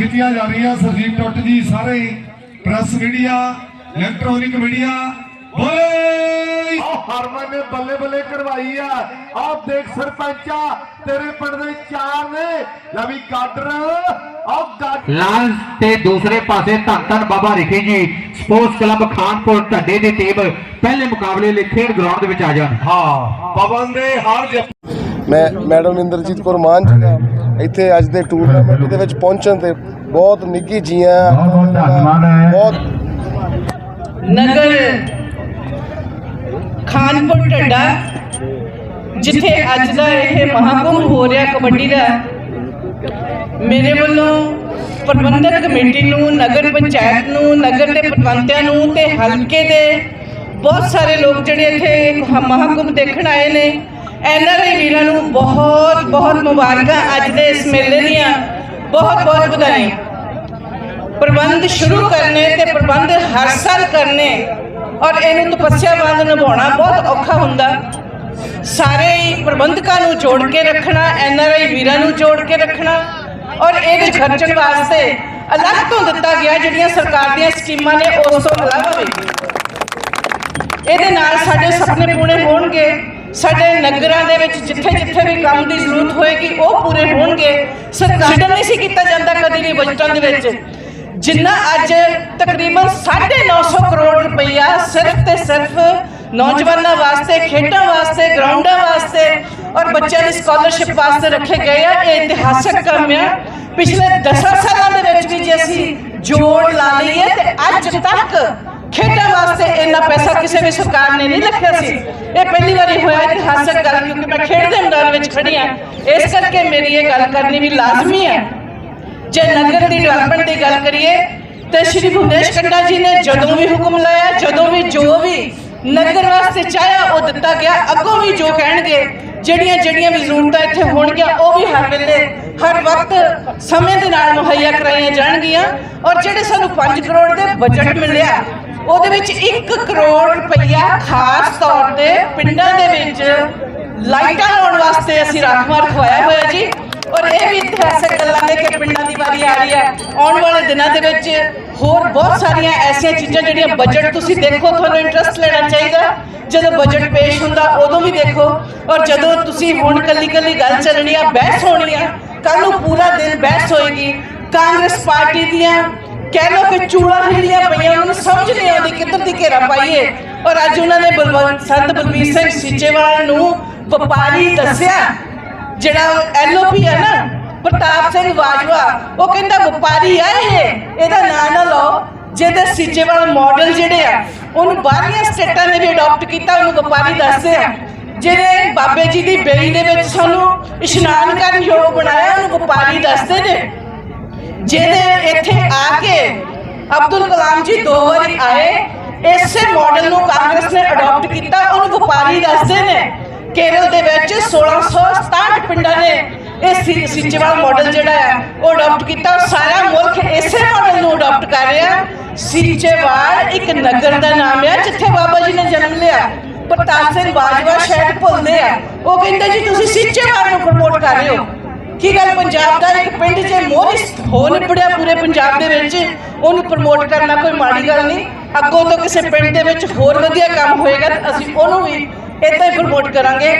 ਖਿੱਚੀਆਂ ਜਾ ਰਹੀਆਂ ਸਰਜੀਤ ਟੁੱਟ ਜੀ ਸਾਰੇ ਪ੍ਰੈਸ ਮੀਡੀਆ ਇਲੈਕਟ੍ਰੋਨਿਕ ਮੀਡੀਆ ਬੋਲੇ! ਹਰਮਨ ਨੇ ਬੱਲੇ ਬੱਲੇ ਕਰਵਾਈ ਆ। ਆਹ ਦੇਖ ਸਰਪੰਚਾ ਤੇਰੇ ਪਿੰਡ ਦੇ ਚਾਰ ਨੇ। ਲੈ ਵੀ ਗਾਡਰ ਆਹ ਗਾਡਰ ਲਾਲ ਤੇ ਦੂਸਰੇ ਪਾਸੇ ਧੰਨ ਧੰਨ ਬਾਬਾ ਰਿਖੀ ਜੀ ਸਪੋਰਟਸ ਕਲੱਬ ਖਾਨਪੁਰ ਢੱਡੇ ਦੀ ਟੀਮ ਪਹਿਲੇ ਮੁਕਾਬਲੇ ਲਈ ਖੇਡ ਗਰਾਊਂਡ ਦੇ ਵਿੱਚ ਆ ਜਾਣ। ਹਾਂ ਪਵਨ ਦੇ ਹਰ ਮੈਂ ਮੈਡਮ ਇੰਦਰਜੀਤ ਕੌਰ ਮਾਨ ਜੀ ਦਾ ਇੱਥੇ ਅੱਜ ਦੇ ਟੂਰਨਾਮੈਂਟ ਦੇ ਵਿੱਚ ਪਹੁੰਚਣ ਤੇ ਬਹੁਤ ਨਿੱਘੀ ਜੀਆਂ ਬਹੁਤ ਬਹੁਤ ਧੰਨਵਾਦ ਹੈ। ਬਹੁਤ ਨਗਰ ਖਾਨਪੁਰ ਢੱਡਾ ਜਿੱਥੇ ਅੱਜ ਦਾ ਇਹ ਮਹਾਕੁੰਭ ਹੋ ਰਿਹਾ ਕਬੱਡੀ ਦਾ। ਮੇਰੇ ਵੱਲੋਂ ਪ੍ਰਬੰਧਕ ਕਮੇਟੀ ਨੂੰ ਨਗਰ ਪੰਚਾਇਤ ਨੂੰ ਨਗਰ ਦੇ ਪਤਵੰਤਿਆਂ ਨੂੰ ਤੇ ਹਲਕੇ ਦੇ ਬਹੁਤ ਸਾਰੇ ਲੋਕ ਜਿਹੜੇ ਇੱਥੇ ਮਹਾਕੁੰਭ ਦੇਖਣ ਆਏ ਨੇ। ਐਨਆਰਆਈ ਵੀਰਾਂ ਨੂੰ ਬਹੁਤ ਬਹੁਤ ਮੁਬਾਰਕਾਂ ਅੱਜ ਦੇ ਇਸ ਮੇਲੇ ਦੀਆਂ। ਬਹੁਤ ਬਹੁਤ ਵਧਾਈਆਂ। ਪ੍ਰਬੰਧ ਸ਼ੁਰੂ ਕਰਨੇ ਤੇ ਪ੍ਰਬੰਧ ਹਰ ਸਾਲ ਕਰਨੇ ਔਰ ਇਹਨੂੰ ਤਪੱਸਿਆ ਵਾਂਗ ਨਿਭਾਉਣਾ ਬਹੁਤ ਔਖਾ ਹੁੰਦਾ। ਸਾਰੇ ਹੀ ਪ੍ਰਬੰਧਕਾਂ ਨੂੰ ਜੋੜ ਕੇ ਰੱਖਣਾ, ਐੱਨ ਆਰ ਆਈ ਵੀਰਾਂ ਨੂੰ ਜੋੜ ਕੇ ਰੱਖਣਾ ਔਰ ਇਹਦੇ ਖਰਚਣ ਵਾਸਤੇ ਅਲੱਗ ਤੋਂ ਦਿੱਤਾ ਗਿਆ ਜਿਹੜੀਆਂ ਸਰਕਾਰ ਦੀਆਂ ਸਕੀਮਾਂ ਨੇ, ਉਸ ਤੋਂ ਅਲੱਗ ਹੋਵੇ ਇਹਦੇ ਨਾਲ ਸਾਡੇ ਸੁਪਨੇ ਪੂਰੇ ਹੋਣਗੇ। ਸਾਡੇ ਨਗਰਾਂ ਦੇ ਵਿੱਚ ਜਿੱਥੇ ਜਿੱਥੇ ਵੀ ਕੰਮ ਦੀ ਜ਼ਰੂਰਤ ਹੋਏਗੀ, ਉਹ ਪੂਰੇ ਹੋਣਗੇ। ਸਰਕਾਰ ਨਹੀਂ ਸੀ ਕੀਤਾ ਜਾਂਦਾ ਕਦੀ ਵੀ ਬਜਟਾਂ ਦੇ ਵਿੱਚ। ਜਿੰਨਾ ਅੱਜ ਤਕਰੀਬਨ 950 ਕਰੋੜ ਰੁਪਈਆ ਸਿਰਫ ਤੇ ਸਿਰਫ ਨੌਜਵਾਨਾਂ ਵਾਸਤੇ, ਖੇਡਾਂ ਵਾਸਤੇ, ਗਰਾਊਂਡਾਂ ਵਾਸਤੇ ਔਰ ਬੱਚਿਆਂ ਦੀ ਸਕਾਲਰਸ਼ਿਪ ਵਾਸਤੇ ਰੱਖੇ ਗਏ ਆ। ਇਹ ਇਤਿਹਾਸਕ ਕੰਮ ਆ। ਪਿਛਲੇ 10 ਸਾਲਾਂ ਦੇ ਵਿੱਚ ਵੀ ਜੇ ਅਸੀਂ ਜੋੜ ਲਾ ਲਈਏ ਤੇ ਅੱਜ ਤੱਕ ਖੇਡਾਂ ਵਾਸਤੇ ਇੰਨਾ ਪੈਸਾ ਕਿਸੇ ਵੀ ਸਰਕਾਰ ਨੇ ਨਹੀਂ ਰੱਖਿਆ ਸੀ। ਇਹ ਪਹਿਲੀ ਵਾਰੀ ਹੋਇਆ ਇਤਿਹਾਸਕ ਗੱਲ ਕਿਉਂਕਿ ਮੈਂ ਖੇਡ ਦੇ ਮੈਦਾਨ ਵਿੱਚ ਖੜੀ ਆ ਇਸ ਕਰਕੇ ਮੇਰੀ ਇਹ ਗੱਲ ਕਰਨੀ ਵੀ ਲਾਜ਼ਮੀ ਹੈ। ਜੇ ਨਗਰ ਦੀ ਡਿਵੈਲਪਮੈਂਟ ਦੀ ਗੱਲ ਕਰੀਏ, ਤੇ ਸ਼੍ਰੀ ਭੁਵਨੇਸ਼ ਕੰਡਾ ਜੀ ਨੇ ਜਦੋਂ ਵੀ ਹੁਕਮ ਲਾਇਆ, ਜਦੋਂ ਵੀ ਜੋ ਵੀ ਨਗਰ ਵਾਸਤੇ ਚਾਹਿਆ, ਉਹ ਦਿੱਤਾ ਗਿਆ। ਅੱਗੋਂ ਵੀ ਜੋ ਕਹਿਣਗੇ, ਜਿਹੜੀਆਂ ਜਿਹੜੀਆਂ ਵੀ ਜ਼ਰੂਰਤਾਂ ਇੱਥੇ ਹੋਣਗੀਆਂ, ਉਹ ਵੀ ਹਰ ਵੇਲੇ, ਹਰ ਵਕਤ ਸਮੇਂ ਦੇ ਨਾਲ ਮੁਹੱਈਆ ਕਰਾਈਆਂ ਜਾਣਗੀਆਂ। ਔਰ ਜਿਹੜੇ ਸਾਨੂੰ 5 ਕਰੋੜ ਦੇ ਬਜਟ ਮਿਲਿਆ ਉਹਦੇ ਵਿੱਚ 1 ਕਰੋੜ ਰੁਪਈਆ ਖਾਸ ਤੌਰ ਤੇ ਪਿੰਡਾਂ ਦੇ ਵਿੱਚ ਲਾਈਟਾਂ ਲਾਉਣ ਵਾਸਤੇ ਅਸੀਂ ਰਾਖਵਾਂ ਰਖਵਾਇਆ ਹੋਇਆ ਜੀ। ਔਰ ਇਹ ਵੀ ਇਤਿਹਾਸਕ ਗੱਲਾਂ ਨੇ ਕਿ ਪਿੰਡਾਂ ਦੀ ਵਾਰੀ ਆ ਰਹੀ ਹੈ। ਆਉਣ ਵਾਲੇ ਦਿਨਾਂ ਦੇ ਵਿੱਚ ਹੋਰ ਬਹੁਤ ਸਾਰੀਆਂ ਐਸੀਆਂ ਚੀਜ਼ਾਂ ਜਿਹੜੀਆਂ ਬਜਟ ਤੁਸੀਂ ਦੇਖੋ, ਤੁਹਾਨੂੰ ਇੰਟਰਸਟ ਲੈਣਾ ਚਾਹੀਦਾ। ਜਦੋਂ ਬਜਟ ਪੇਸ਼ ਹੁੰਦਾ, ਉਦੋਂ ਵੀ ਦੇਖੋ। ਔਰ ਜਦੋਂ ਤੁਸੀਂ ਹੁਣ ਕੱਲੀ ਕੱਲੀ ਗੱਲ ਚੱਲਣੀ ਆ, ਬਹਿਸ ਹੋਣੀ ਆ ਕੱਲ ਨੂੰ ਪੂਰਾ ਦਿਨ ਬਹਿਸ ਹੋਏਗੀ। ਕਾਂਗਰਸ ਪਾਰਟੀ ਦੀਆਂ ਕਹਿ ਲੋ ਕਿ ਚੂੜਾ ਘੇਰਾ ਪਾਈਏ। ਔਰ ਅੱਜ ਉਹਨਾਂ ਨੇ ਬਲਵੰਤ ਸੰਤ ਬਲਵੀਰ ਸਿੰਘ ਸੀਚੇਵਾਲ ਨੂੰ ਵਪਾਰੀ ਦੱਸਿਆ, ਜਿਹੜਾ ਐਲਓਪੀ ਹੈ ਨਾ, ਪ੍ਰਤਾਪ ਸਿੰਘ ਬਾਜਵਾ, ਉਹ ਕਹਿੰਦਾ ਵਪਾਰੀ ਆ ਇਹ, ਇਹਦਾ ਨਾਂ ਨਾ ਲਓ। ਜਿਹਦੇ ਸੀਚੇਵਾਲ ਮਾਡਲ ਜਿਹੜੇ ਆ, ਉਹਨੂੰ ਬਾਹਰਲੀਆਂ ਸਟੇਟਾਂ ਨੇ ਵੀ ਅਡਾਪਟ ਕੀਤਾ, ਉਹਨੂੰ ਵਪਾਰੀ ਦੱਸਦੇ ਆ। ਜਿਹੜੇ ਬਾਬੇ ਜੀ ਦੀ ਬੇਈ ਦੇ ਵਿੱਚ ਸਾਨੂੰ ਇਸ਼ਨਾਨ ਕਰਨ ਯੋਗ ਬਣਾਇਆ, ਉਹਨੂੰ ਵਪਾਰੀ ਦੱਸਦੇ ਨੇ। ਜਿਹਦੇ ਇੱਥੇ ਆ ਕੇ ਅਬਦੁਲ ਕਲਾਮ ਜੀ ਦੋ ਵਾਰੀ ਆਏ ਇਸੇ ਮਾਡਲ ਨੂੰ ਕਾਂਗਰਸ ਨੇ ਅਡਾਪਟ ਕੀਤਾ, ਉਹਨੂੰ ਵਪਾਰੀ ਦੱਸਦੇ ਨੇ, ਕੇਰਲ ਦੇ ਵਿੱਚ 1667 ਪਿੰਡਾਂ ਨੇ ਇਹ ਸੀ- ਮਾਡਲ ਜਿਹੜਾ ਹੈ, ਉਹ ਅਡਾਪਟ ਕੀਤਾ ਸਾਰਾ ਮੁਲਕ ਇਸੇ ਮਾਡਲ ਨੂੰ ਅਡਾਪਟ ਕਰ ਰਿਹਾ ਸੀਚੇਵਾਲ ਇੱਕ ਨਗਰ ਦਾ ਨਾਮ ਹੈ, ਜਿੱਥੇ ਬਾਬਾ ਜੀ ਨੇ ਜਨਮ ਲਿਆ। ਪ੍ਰਤਾਪ ਸਿੰਘ ਬਾਜਵਾ ਸ਼ਾਇਦ ਭੁੱਲਦੇ ਆ। ਉਹ ਕਹਿੰਦੇ ਜੀ, ਤੁਸੀਂ ਸੀਚੇਵਾਲ ਨੂੰ ਪ੍ਰਮੋਟ ਕਰ ਰਹੇ ਹੋ। ਕੀ ਗੱਲ, ਪੰਜਾਬ ਦਾ ਇੱਕ ਪਿੰਡ ਜੇ ਮੋਹਰੀ ਹੋ ਨਿਪੜਿਆ ਪੂਰੇ ਪੰਜਾਬ ਦੇ ਵਿੱਚ, ਉਹਨੂੰ ਪ੍ਰਮੋਟ ਕਰਨਾ ਕੋਈ ਮਾੜੀ ਗੱਲ ਨਹੀਂ। ਅੱਗੋਂ ਤੋਂ ਕਿਸੇ ਪਿੰਡ ਦੇ ਵਿੱਚ ਹੋਰ ਵਧੀਆ ਕੰਮ ਹੋਏਗਾ ਤਾਂ ਅਸੀਂ ਉਹਨੂੰ ਵੀ ਇਦਾਂ ਹੀ ਪ੍ਰਮੋਟ ਕਰਾਂਗੇ।